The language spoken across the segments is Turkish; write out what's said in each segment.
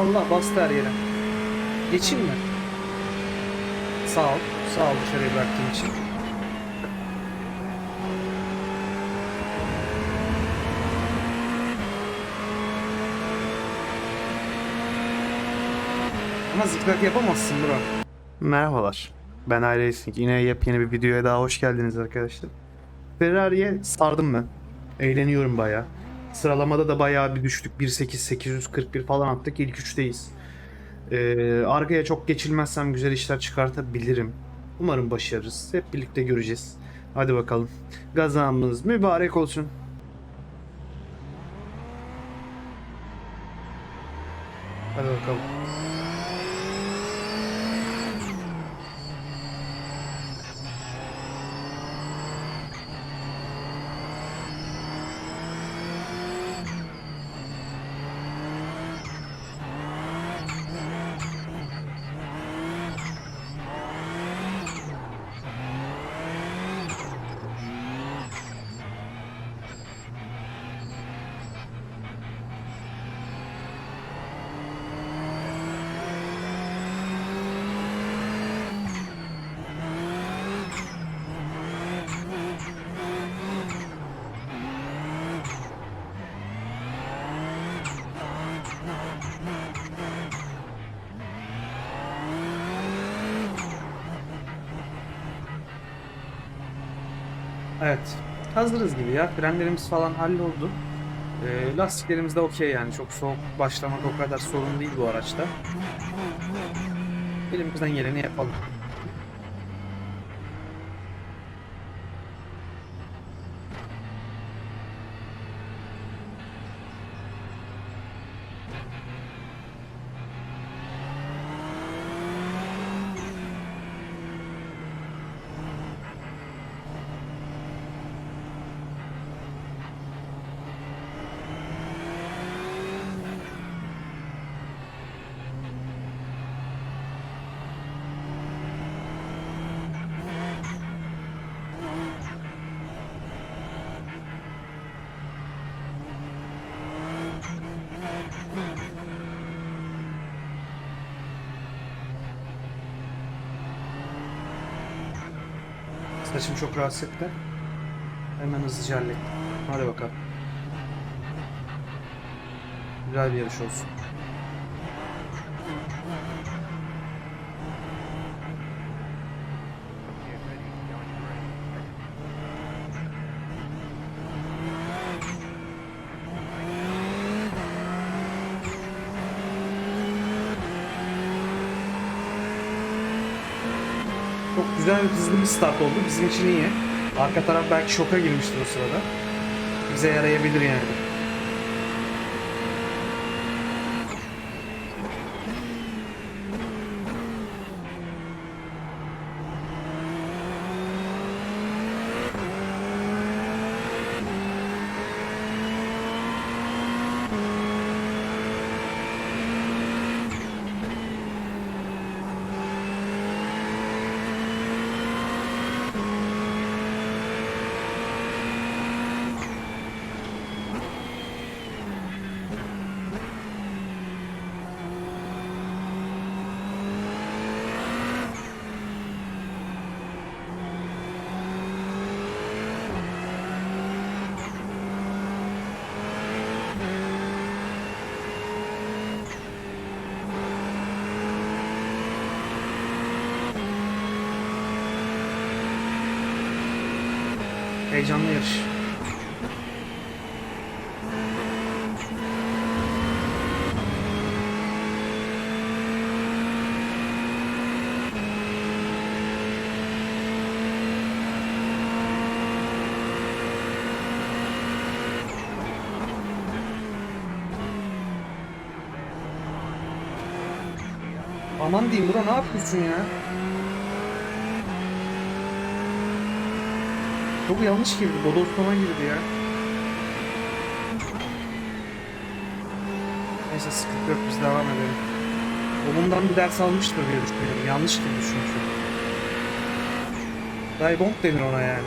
Allah bastı her yere. Geçeyim mi? Sağ ol. Sağ ol dışarıya bıraktığın için. Ama zikzak yapamazsın bro. Merhabalar. Ben iRacing. Yine yepyeni bir videoya daha hoş geldiniz arkadaşlar. Ferrari'ye sardım ben. Eğleniyorum bayağı. Sıralamada da bayağı bir düştük. 1.8 841 falan attık. İlk üçteyiz. Ee, arkaya çok geçilmezsem güzel işler çıkartabilirim. Umarım başarırız. Hep birlikte göreceğiz. Hadi bakalım. Gazamız mübarek olsun. Hadi bakalım. Evet. Hazırız gibi ya. Frenlerimiz falan halloldu. Ee, lastiklerimiz de okey yani. Çok soğuk başlamak o kadar sorun değil bu araçta. Elimizden geleni yapalım. Saçım çok rahatsız etti. Hemen hızlıca hallettim. Hadi bakalım. Güzel bir yarış olsun. Hızlı bir start oldu. Bizim için iyi. Arka taraf belki şoka girmiştir o sırada. Bize yarayabilir yani. Heyecanlı yarış. Aman diyeyim bro ne yapıyorsun ya? Çok yanlış girdi. Bodoslama girdi ya. Neyse sıkıntı yok biz devam edelim. Oğlumdan bir ders almıştır diye düşünüyorum. Yanlış gibi çünkü. Daybomb denir ona yani.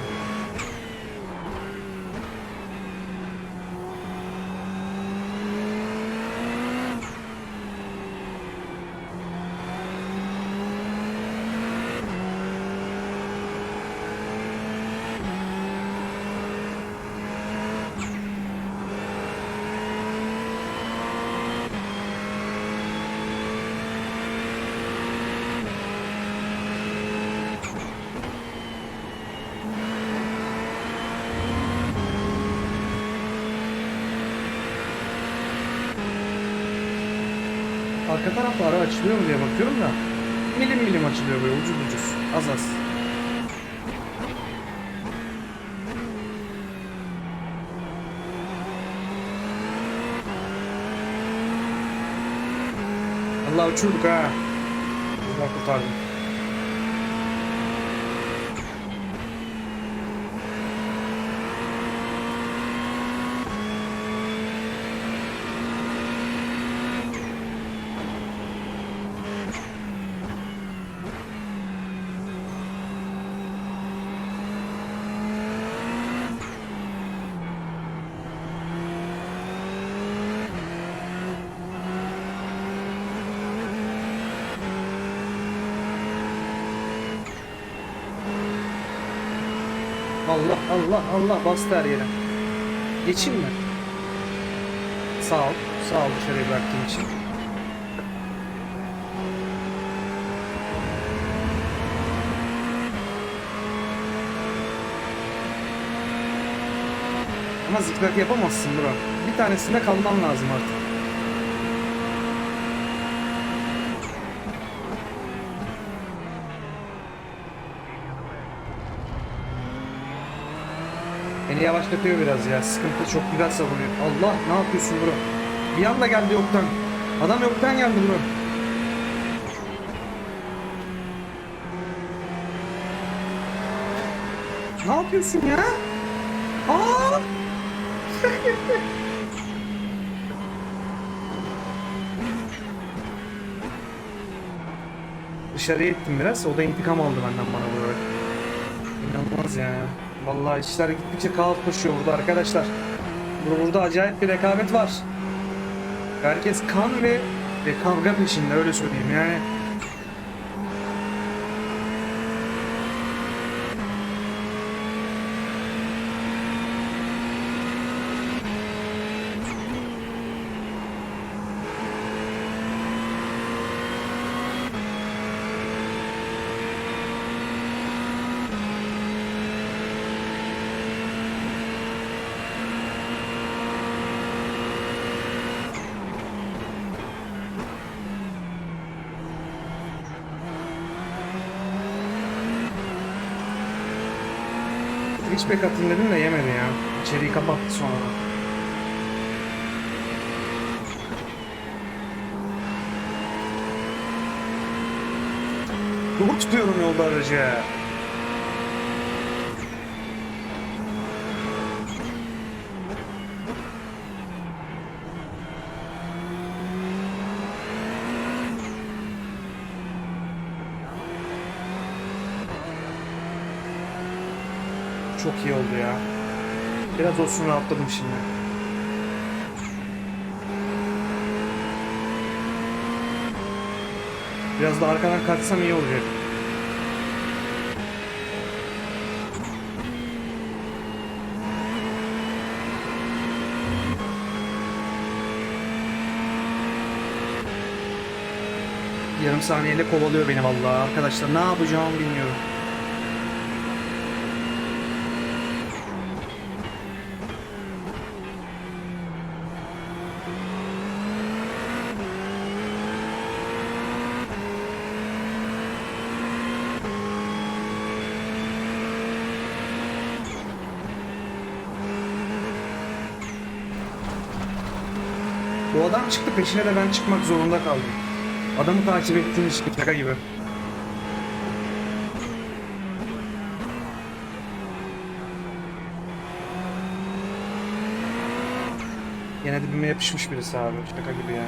Arka tarafta ara açılıyor mu diye bakıyorum da milim milim açılıyor böyle ucuz ucuz az az. Allah uçurduk ha. Allah kurtardım. Allah Allah Allah bastı her yere. Geçeyim mi? Sağ ol. Sağ ol dışarıya bıraktığın için. Ama zikzak yapamazsın bro. Bir tanesinde kalman lazım artık. Yavaşlatıyor biraz ya. Sıkıntı çok güzel savunuyor. Allah ne yapıyorsun bro? Bir anda geldi yoktan. Adam yoktan geldi bro. Ne yapıyorsun ya? Aa! Dışarıya ettim biraz. O da intikam aldı benden bana vurarak. İnanılmaz ya. Vallahi işler gittikçe kaotlaşıyor burada arkadaşlar. Burada acayip bir rekabet var. Herkes kan ve, ve kavga peşinde öyle söyleyeyim yani. Bek atayım dedim de yemedi ya. İçeriği kapattı sonra. Dur tutuyorum yolda aracı. Çok iyi oldu ya. Biraz olsun rahatladım şimdi. Biraz da arkadan kaçsam iyi olacak. Yarım saniyeyle kovalıyor beni vallahi arkadaşlar. Ne yapacağımı bilmiyorum. Bu adam çıktı peşine de ben çıkmak zorunda kaldım. Adamı takip ettiğim için şaka gibi. Yine dibime yapışmış birisi abi. Şaka gibi ya.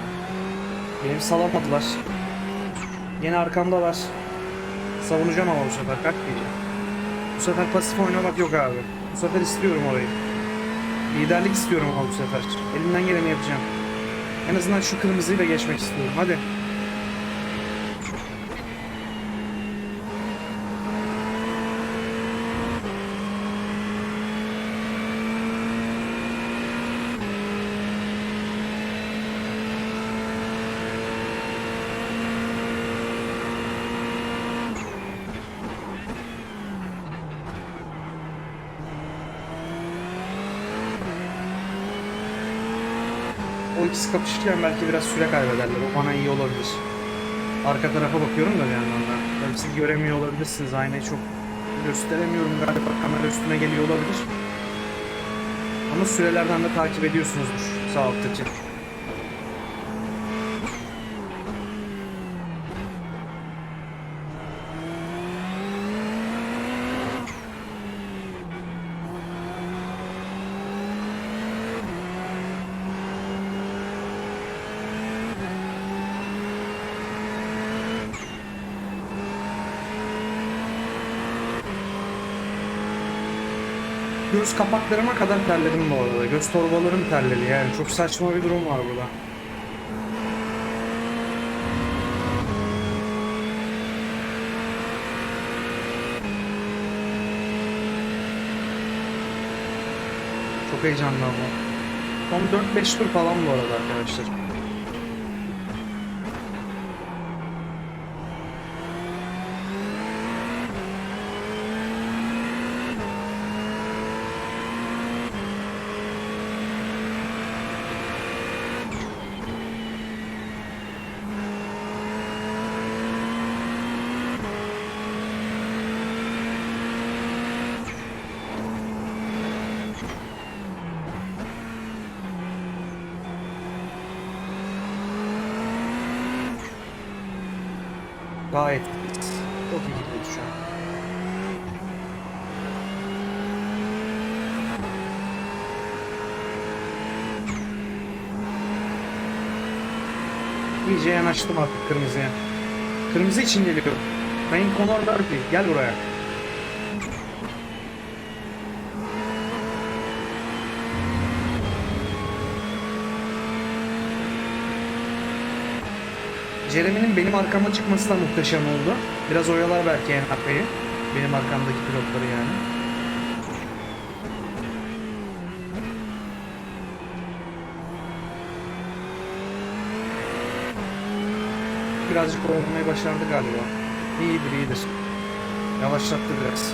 Benim salamadılar. Yine arkamdalar. Savunacağım ama bu sefer kalk diyeceğim. Bu sefer pasif oynamak yok abi. Bu sefer istiyorum orayı. Liderlik istiyorum ama bu sefer. Elimden geleni yapacağım. En azından şu kırmızıyı da geçmek istiyorum. Hadi. İkisi kapışırken belki biraz süre kaybederler. O bana iyi olabilir. Arka tarafa bakıyorum da bir yandan da. Tabii siz göremiyor olabilirsiniz. Aynayı çok gösteremiyorum galiba. Kamera üstüne geliyor olabilir. Ama sürelerden de takip ediyorsunuzdur sağ alttaki. Göz kapaklarıma kadar terledim bu arada. Göz torbalarım terledi yani. Çok saçma bir durum var burada. Çok heyecanlı ama. Son 4-5 tur falan bu arada arkadaşlar. Gayet iyiyiz. Çok iyi gidiyoruz şu an. İyice yanaştım artık kırmızıya. Kırmızı için geliyorum. Sayın Conor Murphy gel buraya. Jeremy'nin benim arkama çıkması da muhteşem oldu. Biraz oyalar belki Enhape'yi. Benim arkamdaki pilotları yani. Birazcık oyalamayı başardı galiba. İyidir iyidir. Yavaşlattı biraz.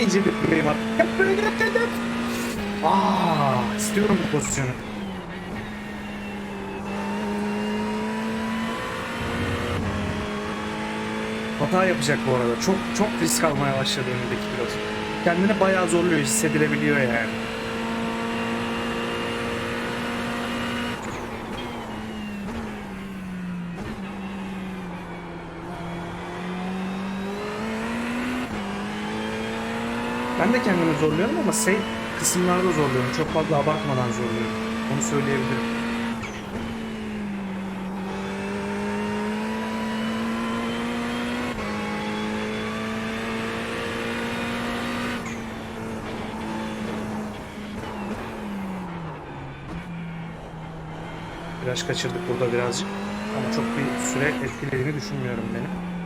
İyice bir bebeğim var. Gel buraya gel gel gel. Aa, istiyorum bu pozisyonu. Hata yapacak bu arada. Çok çok risk almaya başladı önündeki pilot. Kendini bayağı zorluyor, hissedilebiliyor yani. Ben de kendimi zorluyorum ama safe kısımlarda zorluyorum. Çok fazla abartmadan zorluyorum. Onu söyleyebilirim. Biraz kaçırdık burada birazcık. Ama çok bir süre etkilediğini düşünmüyorum benim.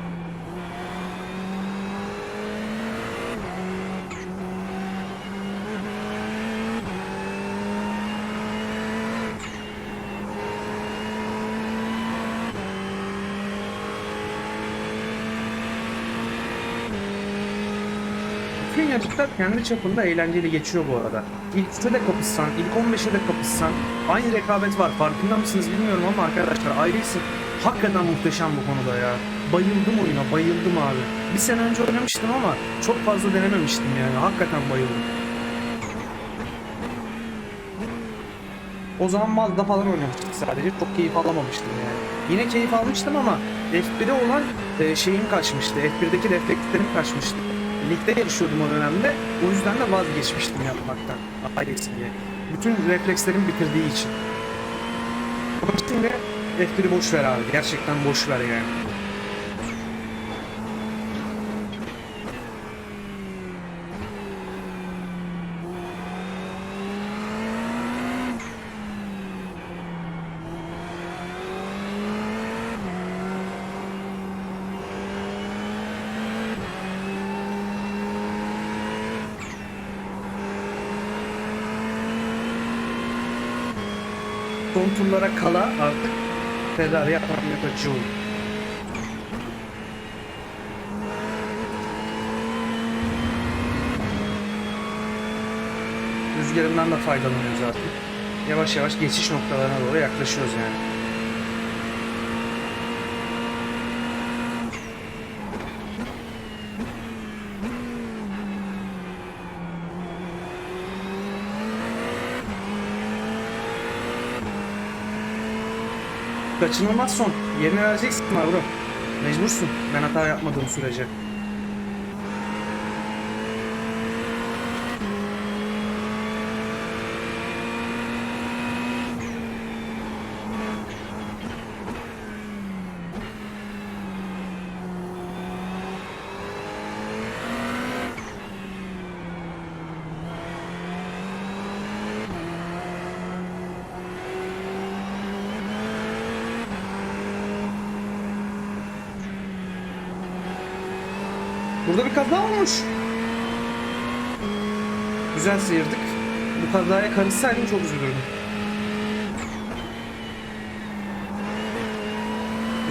Bütün yarışlar kendi çapında eğlenceli geçiyor bu arada. İlk 3'e de kapışsan, ilk 15'e de kapışsan aynı rekabet var. Farkında mısınız bilmiyorum ama arkadaşlar iRacing hakikaten muhteşem bu konuda ya. Bayıldım oyuna, bayıldım abi. Bir sene önce oynamıştım ama çok fazla denememiştim yani. Hakikaten bayıldım. O zaman Mazda falan oynamıştık sadece. Çok keyif alamamıştım yani. Yine keyif almıştım ama F1'e olan e, şeyim kaçmıştı. F1'deki reflekslerim kaçmıştı. Ligde yarışıyordum o dönemde. O yüzden de vazgeçmiştim yapmaktan. Ailesi diye. Bütün reflekslerim bitirdiği için. Ama şimdi F1'i boş ver abi. Gerçekten boş ver yani. Son kala artık Ferrari'ye atam yapacağım. Rüzgarından da faydalanıyoruz artık. Yavaş yavaş geçiş noktalarına doğru yaklaşıyoruz yani. Kaçınılmaz son. Yerine vereceksin bro. Mecbursun. Ben hata yapmadığım sürece. Burada bir kaza olmuş. Güzel sıyırdık. Bu kazaya karışsaydım çok üzülürdüm.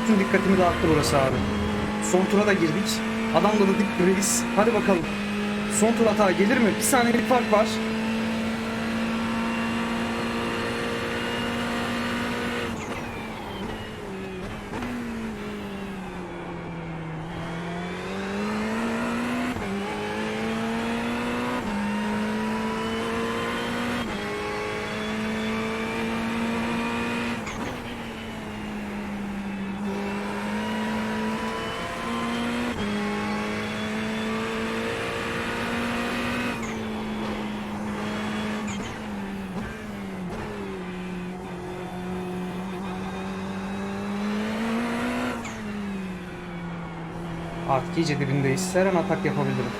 Bütün dikkatimi dağıttı burası abi. Son tura da girdik. Adamla da dik reis. Hadi bakalım. Son tur hata gelir mi? Bir saniyelik fark var. Artık iyice dibindeyiz. Her an atak yapabilirim.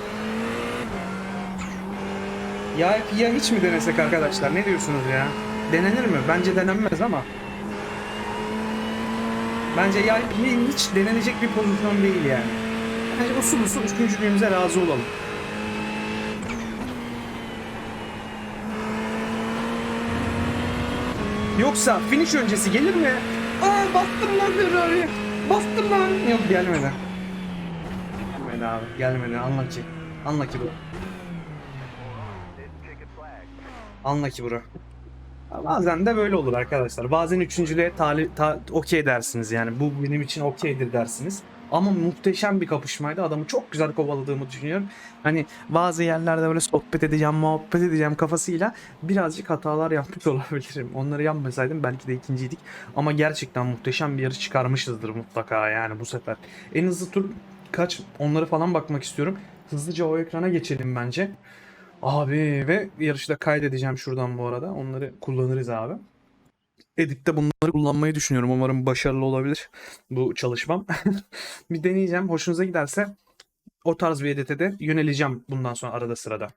Ya ya hiç mi denesek arkadaşlar? Ne diyorsunuz ya? Denenir mi? Bence denenmez ama. Bence ya hiç denenecek bir pozisyon değil yani. Bence usul usul üçüncülüğümüze razı olalım. Yoksa finish öncesi gelir mi? Aa bastım lan Ferrari. Bastım lan. Yok gelmedi. Abi. Gelmedi. Anla ki. Anla ki bu. Anla ki bura. Bazen de böyle olur arkadaşlar. Bazen üçüncülüğe tali, ta, okey dersiniz yani. Bu benim için okeydir dersiniz. Ama muhteşem bir kapışmaydı. Adamı çok güzel kovaladığımı düşünüyorum. Hani bazı yerlerde böyle sohbet edeceğim, muhabbet edeceğim kafasıyla birazcık hatalar yapmış olabilirim. Onları yapmasaydım belki de ikinciydik. Ama gerçekten muhteşem bir yarış çıkarmışızdır mutlaka yani bu sefer. En hızlı tur kaç onları falan bakmak istiyorum. Hızlıca o ekrana geçelim bence. Abi ve yarışı da kaydedeceğim şuradan bu arada. Onları kullanırız abi. Edit'te bunları kullanmayı düşünüyorum. Umarım başarılı olabilir bu çalışmam. bir deneyeceğim. Hoşunuza giderse o tarz bir edite de yöneleceğim bundan sonra arada sırada.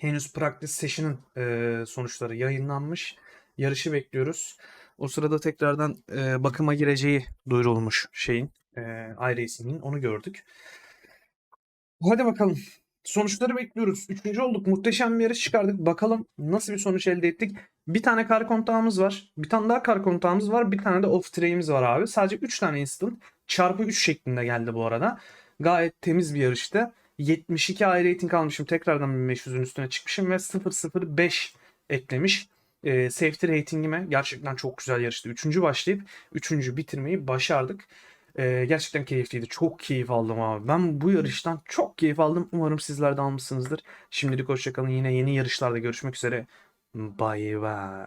Henüz Practice Session'ın e, sonuçları yayınlanmış. Yarışı bekliyoruz. O sırada tekrardan e, bakıma gireceği duyurulmuş şeyin. E, iRacing'in. Onu gördük. Hadi bakalım. Sonuçları bekliyoruz. Üçüncü olduk. Muhteşem bir yarış çıkardık. Bakalım nasıl bir sonuç elde ettik. Bir tane kar kontağımız var. Bir tane daha kar kontağımız var. Bir tane de off tray'imiz var abi. Sadece 3 tane instant. Çarpı 3 şeklinde geldi bu arada. Gayet temiz bir yarıştı. 72 i rating almışım. Tekrardan 1500'ün üstüne çıkmışım ve 005 eklemiş. Ee, safety ratingime gerçekten çok güzel yarıştı. Üçüncü başlayıp üçüncü bitirmeyi başardık. Ee, gerçekten keyifliydi. Çok keyif aldım abi. Ben bu yarıştan çok keyif aldım. Umarım sizler de almışsınızdır. Şimdilik hoşçakalın. Yine yeni yarışlarda görüşmek üzere. Bye bye.